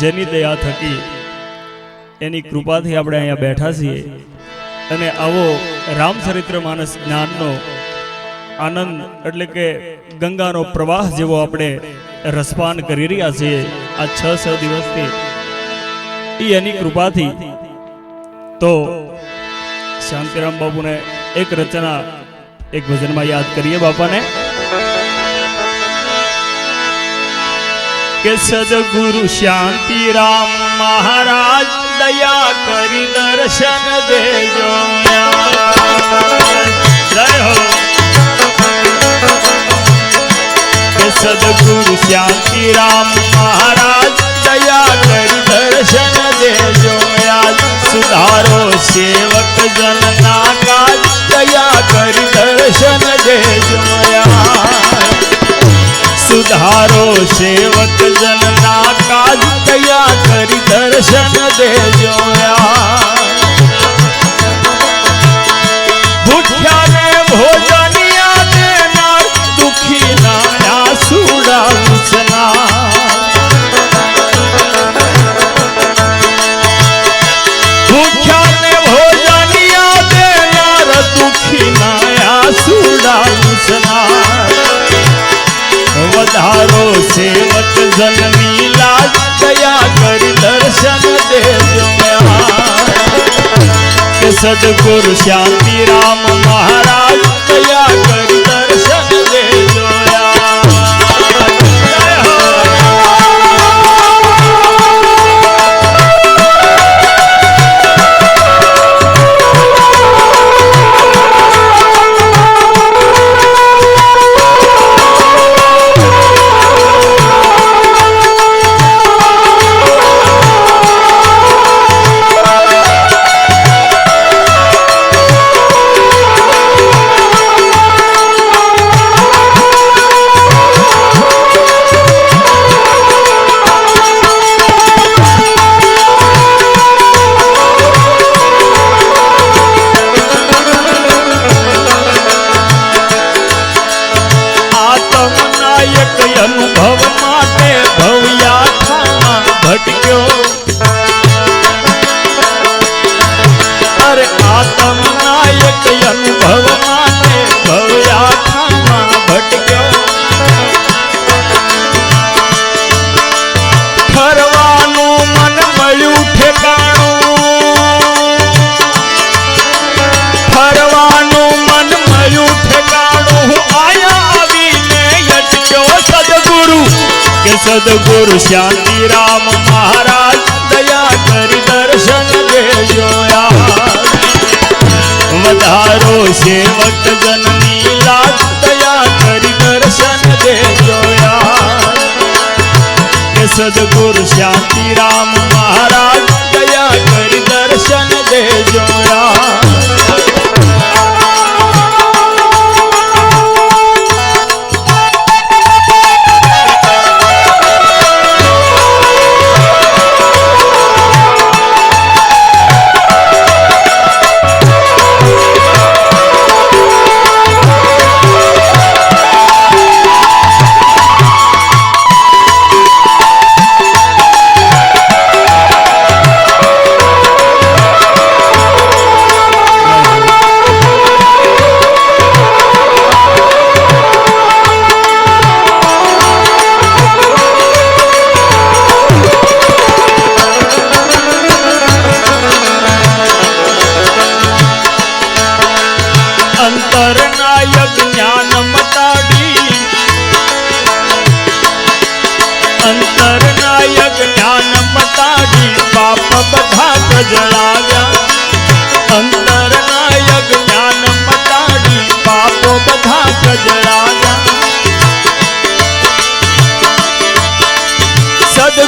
જેની દયા થકી એની કૃપાથી આપણે અહીંયા બેઠા છીએ. અને આવો રામચરિત્ર માનસ જ્ઞાનનો આનંદ એટલે કે ગંગાનો પ્રવાહ જેવો આપણે રસપાન કરી રહ્યા છીએ આ છ છ દિવસથી. એ એની કૃપાથી. તો શાંતિરામ બાબુને એક રચના એક ભજનમાં યાદ કરીએ બાપાને. કે સદગુરુ શાંતિરામ મહારાજ, દયા કરી દર્શન દેજો સદગુરુ શાંતિ રામ મહારાજ, દયા કરી દર્શન દેજો યાદ સુધારો સેવક જનના કાજ, દયા કરી દર્શન દેજો સુધારો સેવક જનના કાજ દયા કરી દર્શન દેજો ભૂખ્યાને સેવક જનની લાજ દયા કરી દર્શન દેજો કે સદગુરુ શાંતિરામ મહારાજ સદગુરુ શાંતિરામ મહારાજ દયા કરી દર્શન દેજો યાર. વધારો સેવક જનની લાજ દયા કરી દર્શન દેજો યાર. કે સદગુરુ શાંતિરામ મહારાજ દયા કરી દર્શન દેજો યાર.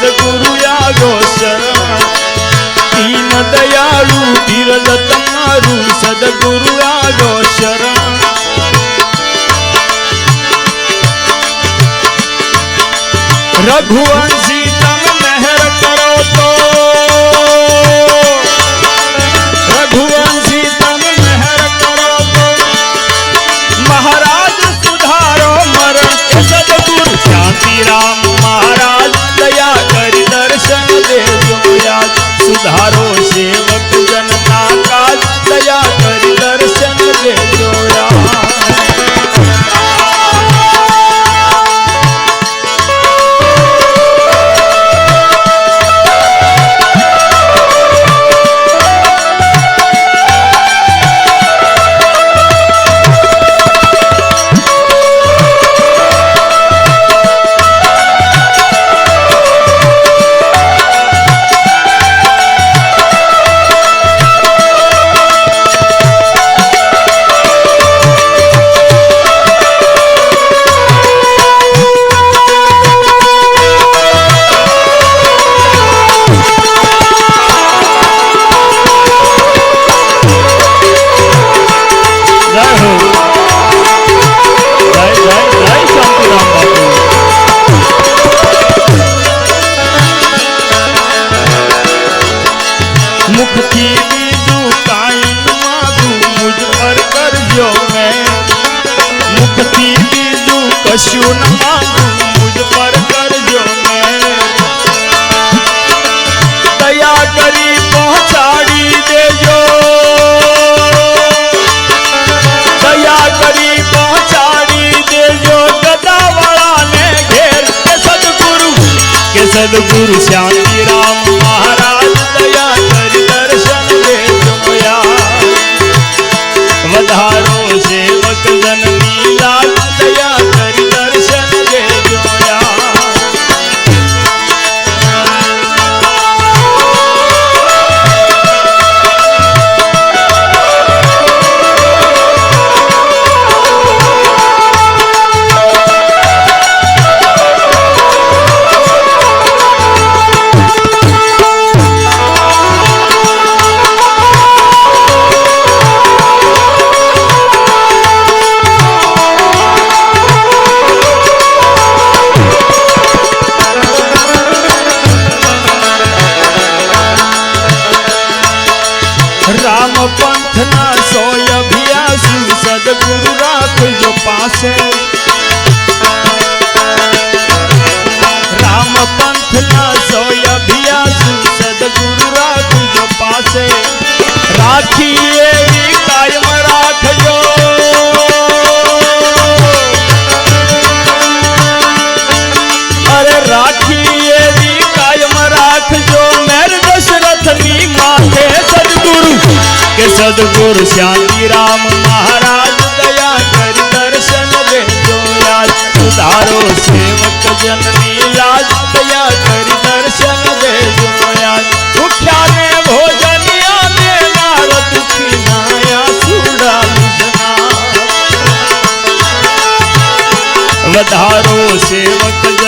સદગુરુ આવ્યો શરણ. દીન દયાળુ ધીરજ તમારું સદગુરુ આવ્યો શરણ. રઘુવંશી వెలుగు प्रार्थना सोय अभियासु, सदगुरु राख जो मेर दशरथ नी माथे सदगुरु सदगुरु शांति राम महाराज दया कर दर्शन दे जो राज सेवक जन मिला पधारो सेवक जन।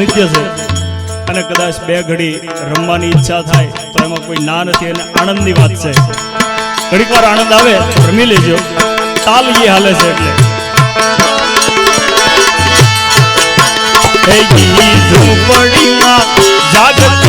સાનિધ્ય છે. અને કદાચ બે ઘડી રમવાની ઈચ્છા થાય, તો એમાં કોઈ ના નથી અને આનંદની વાત છે. ઘડીક વાર આનંદ આવે રમી લેજો. તાલ એ હાલે છે એટલે. ઝૂંપડીમાં જાગત